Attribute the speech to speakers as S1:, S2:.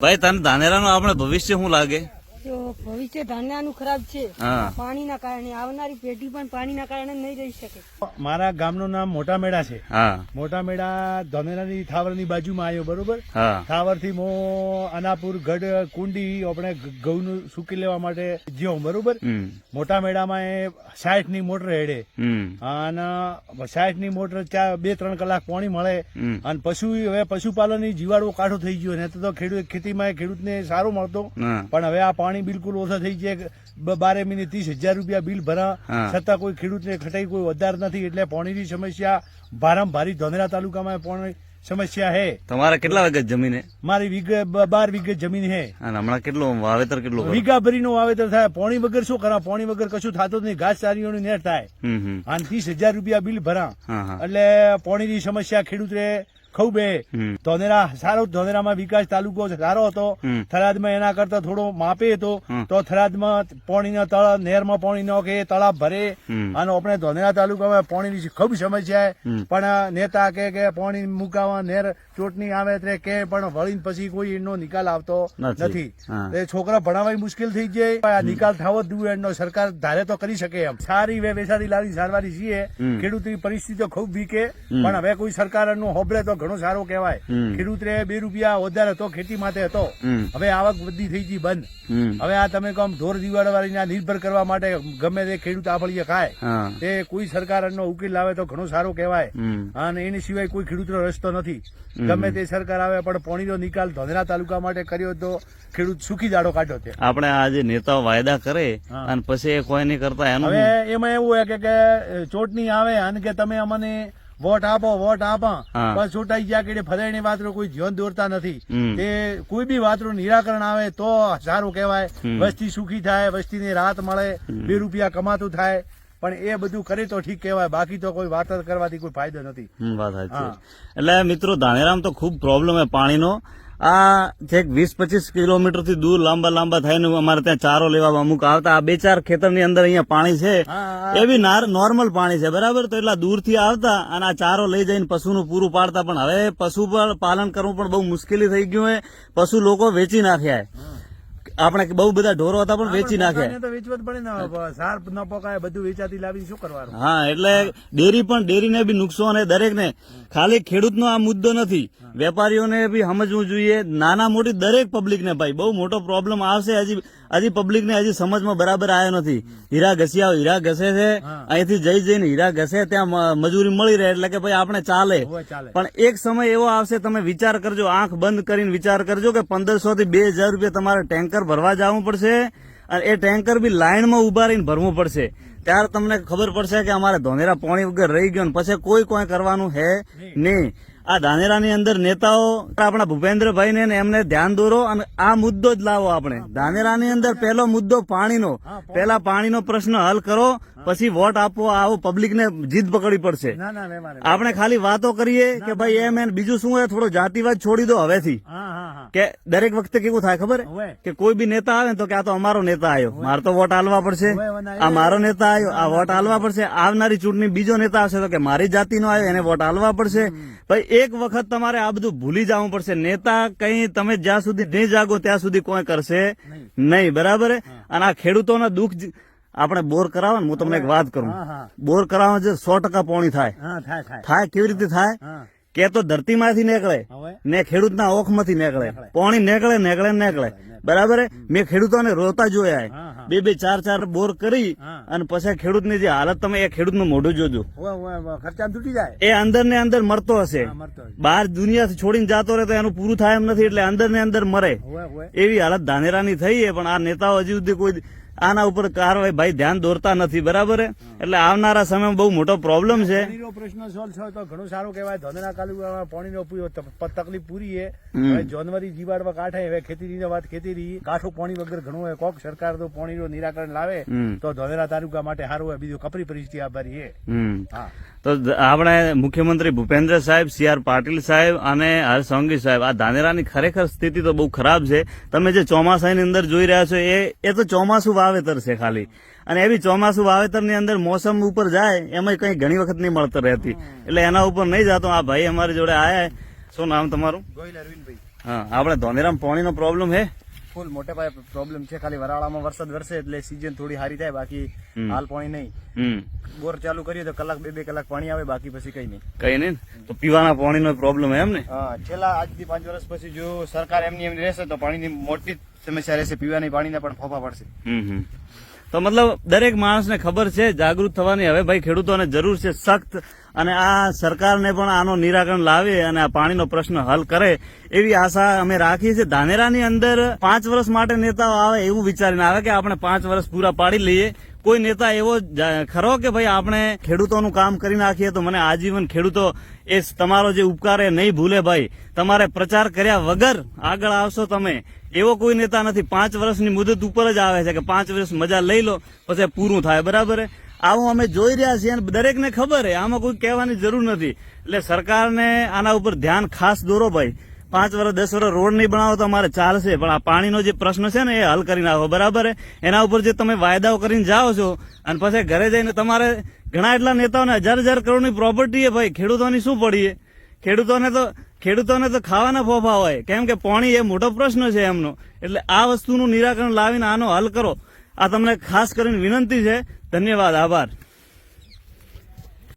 S1: ભાઈ તને ધાનેરાનું આપણે ભવિષ્ય શું લાગે?
S2: ભવિષ્ય ધાન્યાનું ખરાબ છે પાણીના કારણે આવનારી પેઢી પણ પાણીના કારણે નહીં રહી શકે.
S3: મારા ગામનું નામ મોટા મેળા છે. મોટા મેળા ધોનેરાની થાવરની બાજુમાં આવ્યો બરોબર?
S1: હા.
S3: થાવરથી મો અનાપુર ગઢ કુંડી આપણે ઘઉંનું સૂકી લેવા માટે જ્યો બરોબર? મોટા મેળામાં એ સાઠની મોટર હેડે. અને સાઠની મોટર ચાર બે ત્રણ કલાક પાણી મળે. અને પશુ હવે પશુપાલનની જીવાડો કાઢો થઈ ગયો ને તો ખેડૂત ખેતીમાં ખેડૂતને સારો મળતો. પણ હવે આ પાણી બિલકુલ ઓછા થઈ ગયા બારે મહિને ત્રીસ હજાર રૂપિયા બિલ ભરા. છતાં કોઈ ખેડૂતને ખટાઈ કોઈ વધાર નથી એટલે પાણીની સમસ્યા ભારામાં ભારી ધોનેરા તાલુકામાં પાણી સમસ્યા હે
S1: તમારા કેટલા વાગે જમીન હે?
S3: મારી વીઘે બાર વીઘે જમીન હે
S1: હમણાં કેટલું વાવેતર કેટલું વીઘા
S3: વીઘા ભરીનું વાવેતર થાય પાણી વગર શું કરા પાણી વગર કશું થતું જ નહીં ઘાસ ચારીઓની નેટ થાય. અને ત્રીસ હજાર રૂપિયા બિલ ભરા. એટલે પાણીની સમસ્યા ખેડૂતને ખૂબ. ધોનેરા સારો ધોનેરામાં વિકાસ તાલુકો સારો હતો. થરાદમાં એના કરતા થોડો માપે હતો. તો થરાદમાં પાણીના તળ નહેરમાં પાણી ન કે તળાવ ભરે. અને આપણે ધોનેરા તાલુકામાં પાણીની ખૂબ સમસ્યા પણ નેતા કે કે પાણી મુકાવા નહેર ચોટણી આવે તે કે પણ વળીને પછી કોઈ એનો નિકાલ આવતો
S1: નથી.
S3: એ છોકરા ભણાવવા મુશ્કેલ થઈ જાય. આ નિકાલ થવો જ જોઈએ એનો સરકાર ધારે તો કરી શકે એમ. સારી વે વેસારી લાવી સારવારી છીએ. ખેડૂતની પરિસ્થિતિ ખૂબ વીકે. પણ હવે કોઈ સરકાર એનું હોબળે તો ઘણું સારો કહેવાય. ખેડૂતરે બે રૂપિયા વધારે હતો ખેતી માટે હતો. હવે આવક બધી થઈ ગઈ બંધ. હવે આ તમે કહો ઢોર દિવાળવાળીને નિર્ભર કરવા માટે ગમે તે ખેડૂત આફળીએ ખાય. તે કોઈ સરકાર એનો ઉકેલ લાવે તો ઘણો સારો કહેવાય. અને એની સિવાય કોઈ ખેડૂતનો રસ્તો નથી. ગમે તે સરકાર આવે પણ પાણીનો નિકાલ ધોધરા તાલુકા માટે કર્યો તો ખેડૂત સુખી દાડો કાઢ્યો છે.
S1: આપણે આજે નેતાઓ વાયદા કરે અને પછી કોઈ નહીં કરતા એનું
S3: હવે એમાં એવું હોય કે કે ચૂંટણી આવે અને કે તમે અમને વોટ આપો વોટ આપો. બસ છૂટાઈ ગયા કે ફરેણી વાતનું કોઈ ધ્યાન દોરતા નથી. તે કોઈ બી વાતનું નિરાકરણ આવે તો સારું કહેવાય. વસ્તી સુખી થાય વસ્તીને રાહત મળે બે રૂપિયા કમાતું થાય. પણ એ બધું કરે તો ઠીક કહેવાય. બાકી તો કોઈ વાત કરવાથી કોઈ ફાયદો નથી.
S1: વાત સાચી એટલે મિત્રો ધાનેરામ તો ખૂબ પ્રોબ્લેમ હે પાણીનો. આ છેક વીસ પચીસ કિલોમીટરથી દૂર લાંબા લાંબા થઈને અમારે ત્યાં ચારો લેવા અમુક આવતા. આ બે ચાર ખેતરની અંદર અહીંયા પાણી છે. એ બી નોર્મલ પાણી છે બરાબર? તો એટલા દૂરથી આવતા અને આ ચારો લઈ જઈને પશુનું પૂરું પાડતા પણ હવે પશુ પર પાલન કરવું પણ બહુ મુશ્કેલી થઈ ગયું હોય પશુ લોકો વેચી નાખ્યા આપણે બહુ બધા ઢોરો હતા પણ વેચી નાખ્યા
S3: ને ન બધું વેચાતી લાવી શું કરવાનું?
S1: હા એટલે ડેરી પણ ડેરીને બી નુકસાન દરેક દરેકને. ખાલી ખેડૂતનો આ મુદ્દો નથી. વેપારીઓને બી સમજવું જોઈએ. નાના મોટી દરેક પબ્લિકને ભાઈ બહુ મોટો પ્રોબ્લેમ આવશે હજી હજી પબ્લિકને હજી સમજમાં બરાબર આવ્યો નથી. હીરા ઘસ્યા હીરા ઘસે છે. અહીંથી જઈ જઈને હીરા ઘસે ત્યાં મજૂરી મળી રહે એટલે કે ભાઈ આપણે ચાલે.
S3: ચાલે.
S1: પણ એક સમય એવો આવશે તમે વિચાર કરજો આંખ બંધ કરીને વિચાર કરજો કે પંદરસો થી બે હજાર રૂપિયા તમારે ટેન્કર ભરવા જવું પડશે અને એ ટેન્કર બી લાઈનમાં ઊભા રહીને ભરવું પડશે. ત્યારે તમને ખબર પડશે કે અમારે ધોનેરા પાણી વગર રહી ગયો ને પછી કોઈ કોઈ કરવાનું હે નહીં. આ ધાનેરાની અંદર નેતાઓ આપણા ભૂપેન્દ્રભાઈ ને એમને ધ્યાન દોરો અને આ મુદ્દો જ લાવો આપણે. ધાનેરાની અંદર પહેલો મુદ્દો પાણીનો. પહેલા પાણીનો પ્રશ્ન હલ કરો પછી વોટ આપવો આવો પબ્લિકને જીદ પકડવી પડશે.
S3: ના ના
S1: આપણે ખાલી વાતો કરીએ કે ભાઈ એમ એમ બીજું શું હોય? થોડો જાતિવાદ છોડી દો હવેથી. કે દરેક વખતે કેવું થાય ખબર? કે કોઈ બી નેતા આવે ને તો કે આ તો અમારો નેતા આવ્યો. મારે તો વોટ હાલવા પડશે. આ મારો નેતા આવ્યો. આ વોટ હાલવા પડશે. આવનારી ચૂંટણી બીજો નેતા આવશે તો કે મારી જાતિનો આવ્યો એને વોટ હાલવા પડશે. ભાઈ એક વખત તમારે આ બધું ભૂલી જવું પડશે. નેતા કઈ તમે જ્યાં સુધી નહીં જાગો ત્યાં સુધી કોઈ કરશે નહીં. બરાબર અને આ ખેડૂતોના દુઃખ આપણે બોર કરાવો ને હું તમને એક વાત કરું. બોર કરાવવા જે સો ટકા પોણી થાય.
S3: થાય
S1: કેવી રીતે થાય? કે તો ધરતીમાંથી નીકળે ને ખેડૂતના ઓખમાંથી નીકળે. પાણી નીકળે નીકળે નીકળે. બરાબર? મેં ખેડૂતોને રોતા જોયા બે બે ચાર ચાર બોર કરી અને પછી ખેડૂતની જે હાલત તમે એ ખેડૂતનું મોઢું જોજો.
S3: હવે હવે ખર્ચા તૂટી જાય?
S1: એ અંદર ને અંદર મરતો હશે. બહાર દુનિયાથી છોડીને જતો રહે તો એનું પૂરું થાય એમ નથી એટલે અંદર ને અંદર મરે. એવી હાલત ધાનેરાની થઈ પણ આ નેતાઓ હજી સુધી કોઈ આના ઉપર કારવાઈ ભાઈ ધ્યાન દોરતા નથી બરાબર એટલે આવનારા સમયમાં બહુ મોટો પ્રોબ્લેમ છે.
S3: પ્રશ્ન સોલ્વ થયો તો ઘણું સારું કહેવાય. ધોધના તાલુકામાં પાણીનો તકલીફ પૂરી છે. જાનવરી જીવાડવા કાંઠે હવે ખેતીની વાત ખેતી રહી. કાઠું પાણી વગર ઘણું હોય કોક સરકાર તો પાણીનું નિરાકરણ લાવે તો ધોલેરા તાલુકા માટે સારું હોય બીજું કપરી પરિસ્થિતિ આભારી છે
S1: તો આપણે મુખ્યમંત્રી ભૂપેન્દ્ર સાહેબ સી આર પાટીલ સાહેબ અને હર્ષ સોંગી સાહેબ આ ધાનેરાની ખરેખર સ્થિતિ તો બહુ ખરાબ છે. તમે જે ચોમાસાની અંદર જોઈ રહ્યા છો એ એ તો ચોમાસું વાવેતર છે ખાલી. અને એવી ચોમાસું વાવેતરની અંદર મોસમ ઉપર જાય એમાં કઈ ઘણી વખત નહીં મળતર રહેતી. એટલે એના ઉપર નહીં જતો. આ ભાઈ અમારી જોડે આયા શું નામ તમારું?
S3: ગોહિલ અરવિંદભાઈ.
S1: હા આપણે ધોનેરામ પાણીનો પ્રોબ્લેમ હે.
S4: ફૂલ મોટે પાયે પ્રોબ્લેમ છે. ખાલી વરાળામાં વરસાદ વરસે એટલે સિઝન થોડી સારી થાય બાકી. હાલ પાણી નહીં. બોર ચાલુ કરીએ તો કલાક બે બે કલાક પાણી આવે બાકી પછી કઈ નહીં.
S1: કઈ નહીં તો પીવાના પાણીનો પ્રોબ્લેમ એમ ને?
S4: છેલ્લા આજથી પાંચ વર્ષ પછી જો સરકાર એમની એમ રહેશે તો પાણીની મોટી સમસ્યા રહેશે. પીવાની પાણીના પણ ફોફા પડશે.
S1: તો મતલબ દરેક માણસને ખબર છે, જાગૃત થવાની હવે ભાઈ ખેડૂતોને જરૂર છે સખ્ત અને આ સરકારને પણ આનો નિરાકરણ લાવે અને આ પાણીનો પ્રશ્ન હલ કરે એવી આશા અમે રાખીએ છીએ. ધાનેરાની અંદર પાંચ વર્ષ માટે નેતાઓ આવે એવું વિચારીને આવે કે આપણે પાંચ વર્ષ પૂરા પાડી લઈએ. કોઈ નેતા એવો ખરો કે ભાઈ આપણે ખેડૂતોનું કામ કરી નાખીએ તો મને આજીવન ખેડૂતો એ તમારો જે ઉપકાર એ નહીં ભૂલે ભાઈ. તમારે પ્રચાર કર્યા વગર આગળ આવશો તમે. એવો કોઈ નેતા નથી. પાંચ વર્ષની મુદત ઉપર જ આવે છે કે પાંચ વર્ષ મજા લઈ લો, પછી પૂરું થાય. બરાબર આવો અમે જોઈ રહ્યા છીએ અને દરેકને ખબર છે આમાં કોઈ કહેવાની જરૂર નથી. એટલે સરકારને આના ઉપર ધ્યાન ખાસ દોરો ભાઈ. પાંચ વર્ષ દસ વર્ષ રોડ નહીં બનાવો તો અમારે ચાલશે. પણ આ પાણીનો જે પ્રશ્ન છે ને, એ હલ કરી નાખો. બરાબર એના ઉપર જે તમે વાયદાઓ કરીને જાઓ છો, અને પછી ઘરે જઈને તમારે ઘણા એટલા નેતાઓને હજાર હજાર કરોડની પ્રોપર્ટી એ ભાઈ. ખેડૂતોની શું પડી છે ખેડૂતોને તો ખેડૂતોને તો ખાવાના ફોફા હોય. કેમ કે પાણી એ મોટો પ્રશ્ન છે એમનો. એટલે આ વસ્તુનું નિરાકરણ લાવીને આનો હલ કરો. આ તમને ખાસ કરીને વિનંતી છે. ધન્યવાદ. આભાર.